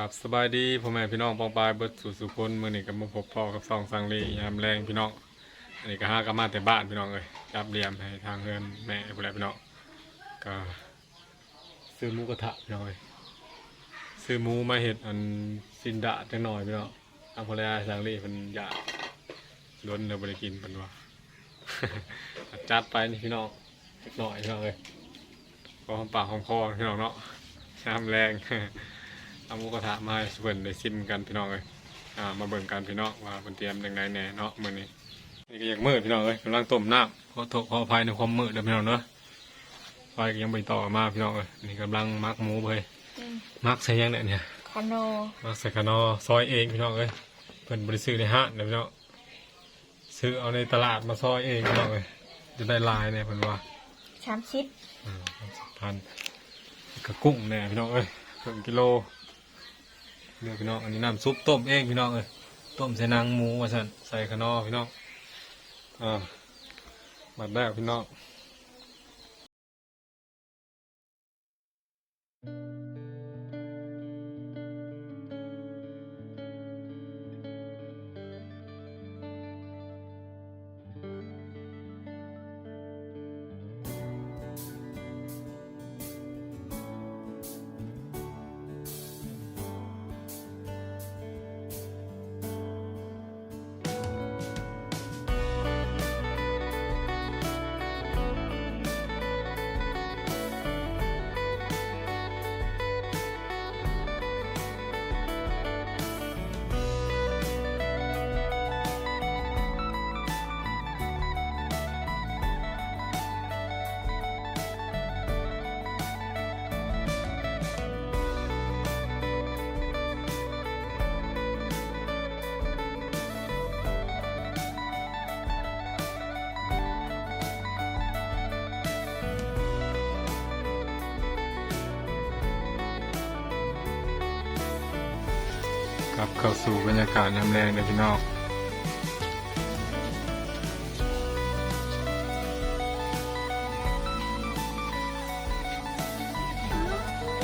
กับสบายดีพ่อแม่พี่น้องปองปลายเบิดสู่สุคนมื้อนี้ก็มาพบพ่อกับซองสังลียามแรงพี่น้องอันนี้ก็ห้ากันมาแต่บ้านพี่น้องเอ้ยจับเรียมให้ทางเงินแม่ผู้ใดพี่น้องก็ซื้อหมูกระทะพี่น้องเอ้ยซื้อหมูมาเฮ็ดอันซินดะจังหน่อยพี่น้องทางภรรยาสังลีเพิ่นอยากล้นเด้อบ่ได้กินเพิ่นว่าจัดไปนี่พี่น้องหน่อยพี่น้องเอ้ยก็หอมปากหอมคอพี่น้องเนาะยามแรง เอาหมูกระทะมาให้เพิ่นได้ชิมกันพี่น้องเอ้ยอ่ามาเบิ่งกันพี่น้องว่าเพิ่นเตรียมจังไดแหน่เนาะมื้อนี้นี่ก็ยังมืดพี่น้องเอ้ยกำลังต้มน้ำขอโทษขออภัยในความมืดเด้อพี่น้องเนาะไฟก็ยังบ่ต่อมาพี่น้องเอ้ยนี่กำลังมักหมูเพิ่นมักใส่หยังเนี่ยเนี่ยคอนโดมักใส่คานอซอยเองพี่น้องเอ้ยเพิ่นบ่ได้ซื้อในห้างเด้อพี่น้องซื้อเอาในตลาดมาซอยเองพี่น้องเอ้ยจะได้หลายแน่เพิ่นว่าชามชิดอืมพันกระกุ้งแน่พี่น้องเอ้ยครึ่งกิโล เลือกพี่น้องอันนี้น้ำซุปต้มเองพี่น้องเลยต้มใส่นางหมูว่าสั่นใส่ขนอพี่น้องอ่าบัดแรกพี่น้องับเข้าสู่บรรยากาศน้ำแรงเลยพี่น้อง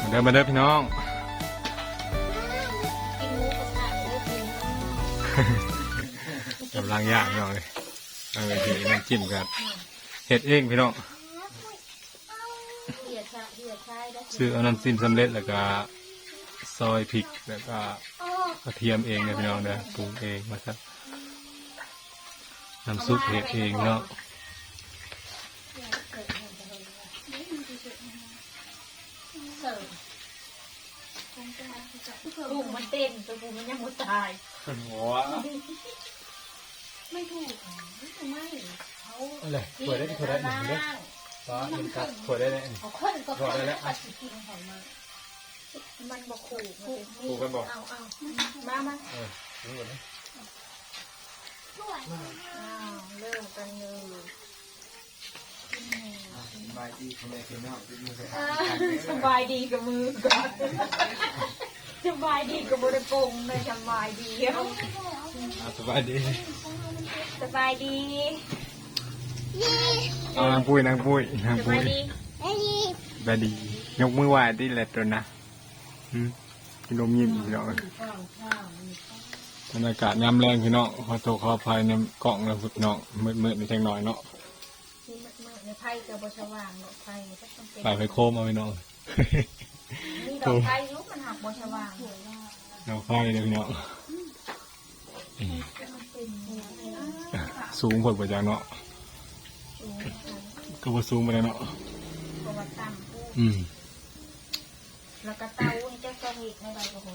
เดินมาเดินพี่น้องกำลังยางพี่น้องเลยเออทีน้ำจิ้มกันเห็ดเองพี่น้องซื้อเอาน้ำจิ้มสำเร็จแล้วก็ซอยพริกแล้วก็ กระเทียมเองเลยพี่น้องเด้อปรุงเองมาครับน้ำซุปเห็ดเองเนาะเสิร์ฟลุงมันเต้นตัวกูมันยังไม่ตายหัวไม่ถูกไม่เขาอะไรถวยได้ถวยได้หนึ่งเด้อฟ้าเงินกัดถวยได้เลยเขาขึ้นก็ถวยได้แล้วปัดสิกินหอย มามันบอกขู่ขู่กันบอกเอาเอามามาเออรู้หมดเลยอ้าวเริ่มกันเลยสบายดีพ่อแม่พี่น้องที่มีสถาอ่านการณ์สบายดีกับมือก่อนสบายดีกับบริกรมเลยสบายดีอะสบายดีสบายดีเอานางปุ้ยนางปุ้ยนางสปุ้บายยดีสบายดียกมือไหว้ที่แหละตัวนะอืม กินนมยิ้มพี่น้องบรรยากาศยามแรงพี่น้องขอโทษขออภัยในกล่องแล้วพี่น้องมืดๆในแทงหน่อยเนาะที่มากๆในไพ่กับบชว่างดอกไฟก็ต้องเป็นไปไปโคมเอาพี่น้องนี่ดอกไฟยุบมันหักบชว่างเราไฟเลยพี่น้องสูงผลประจักเนาะก็ว่าสูงไปเลยเนาะประวัติต่ำปุ๊บอืมแล้วก็เตา นี่จะสวิตในใบกระโห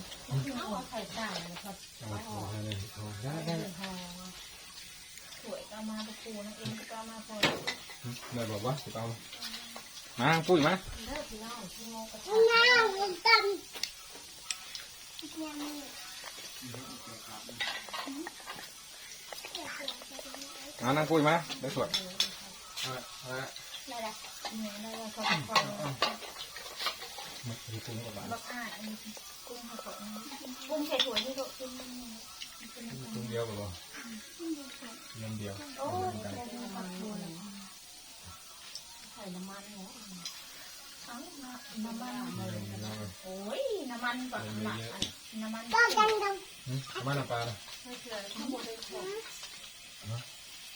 หัวไข่ไก่นะครับเอาอาให้เลยเอาได้ได้ได้พอสวยก็มาตะปูนะเอ็นก็มาพอได้บอกว่าสิเอามาปุ้ยมาเลิกที่เล่าที่โมกระทะมานั่งปุ้ยมาได้สวยเอาละเอาละได้ละเนี่ยได้ละเขาขอ มันเป็นกุ้งกับบานี้กุ้งผสมกุ้งใส่ถั่วที่เรากินกุ้งเดียวหรบน้ำเดียวโอ้ยใส่น้ำมันใส่น้ำมันเหรอน้ำมันโอ้ยน้ำมันแบบนหมักน้ำมันก็ดังดังน้ำมันปลาไม่เชื่งหมดเลยค่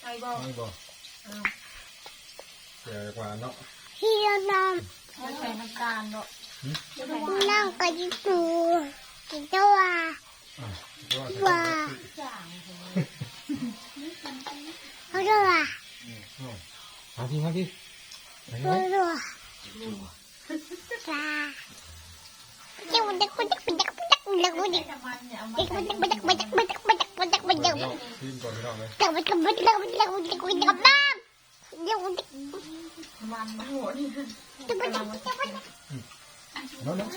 ไอ้บอไอ้บอกเสีกว่าเนาะพี่น้ำใส่น้ำตาลเนาะ นั่งก็ยิ่งดูกินตัวอะเดี๋ยวว่าว่าจ่าเขาด้วยว่าหาที่หาที่ไหนตัวไหนด้วยจ้าเด็กเด็กเด็กเด็กเด็กเด็กเด็กน้ำมันเนี่ยเอามาเด็กใส่เด็กเด็กเด็กเด็กเด็กเด็กเด็กเด็กเด็กเดี๋ยวทีมก่อนพี่น้องด็กเด็กเด็กเด็กเด็กเด็กเด็กเด็กเด็กบ้าเด็กเด็กน้ำมันมาโหดเด็กเด็กเด็กเนาะ นาะเนาะ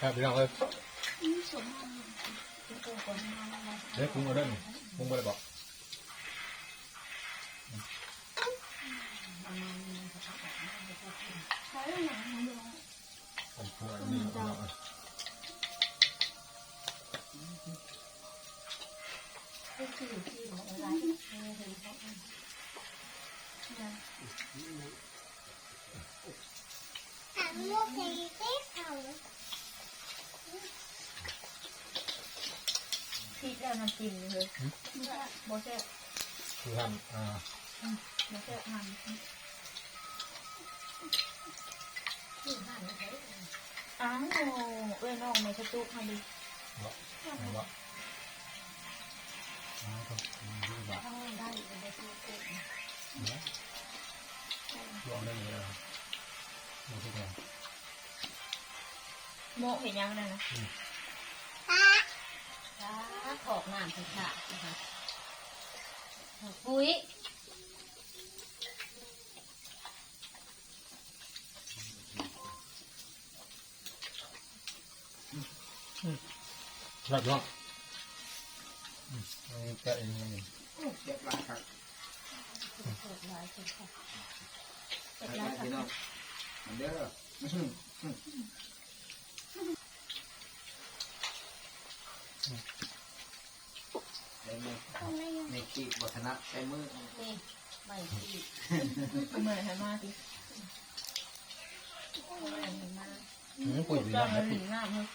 ครับพี่น้องเลยเดี๋ยวคุณเอาเด้นคุณไม่ได้บอกผ ริกแล้วน้ำจิ้มเลยโบเซ่คือทำอ่าโบเซ่มันอ้าวเอ้ยน้องไม่กระตุกมาดิเนาะไหนวะอ่าครับอืมดูบ่ะได้เลยได้ตุกเนาะลองได้เลยนะบดูทุกอย่างโมเห็นยังนั่นนะ ขอกน้ำค่ะนะคะปุ๋ยครับครับแกะเองนี่เจ็บหลายครับเจ็บหลายค่ะเจ็บหลายค่ะเด้อ ช้มือในกีบวัฒนะใช้มือนี่ไม่ที่เหมือนให้มาดิไม่มาอืมปุ๋ยดีก็นะมันหนีหน้ามึง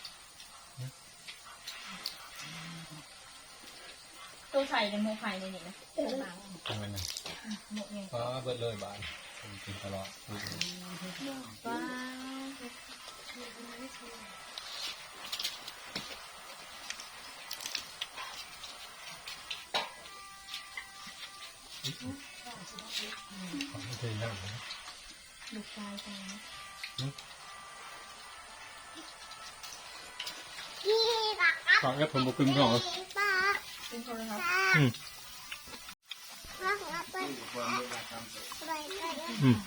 ตัวไข่ในโมไข่ในนี่นะบางทำไมนะโมเองฟ้าเบิดเลยบานผมกินตลอดปุ๋ยว้า ไม่เคยนั่งนะดูกายไปนะฝากแอปผมบอกกึ่งหน่อยเป็นโทรศัพท์อืมอืม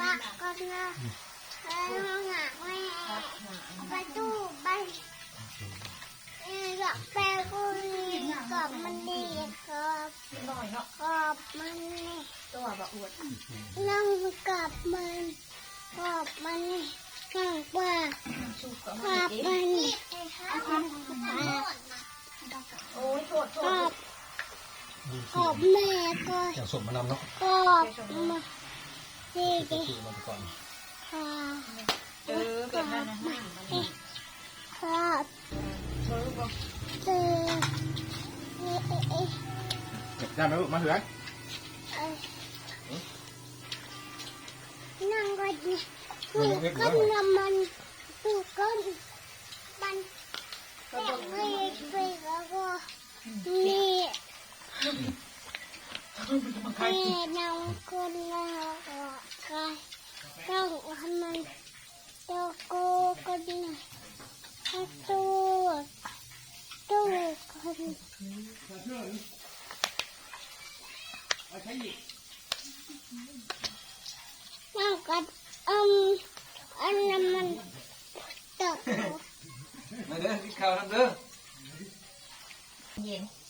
ปากก่อนนะ ประตูไปแปลกูกอบมันดีครับกอบมันนี่ตัวบะอวดนั่งกอบมันกอบมันนี่างว่ากอบมันโอ้ยโทษโทษกอบแม่ก็จะสมมานำเนาะกอบมาดีกัน เออเกิดมานะฮะครับเออบอกเออได้ไหมลูกมาเถอะนั่งก็ดีคือก้นน้ำมันคือก้นมันแบบไปไปแล้วก็นี่นี่น้องคนละก็ใคร yang Muhammad Toko Kadina Satu Toko Kadina Mangkat um Anaman Toko Mana kawan tu? Yeah.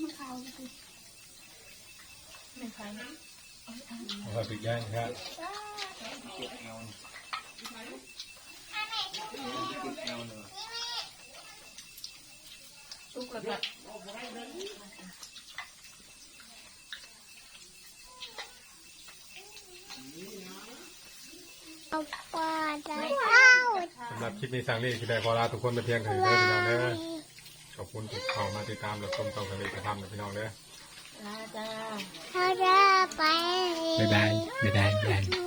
มันขาวคือไม่ขาวนะเอาไปย่างครับทุกคนแบบเอาปลาแล้วสำหรับคลิปนี้สร้างเรื่องที่ได้พอลาทุกคนไปเพียงเท่านี้นะ อขอบคุณที่เข้ามาติดตามและชมช่องสังลีกระทำนะพี่น้องเด้อ ลาจ้า เขาจะไป บ๊ายบายบ๊ายบายบ๊ายบายดู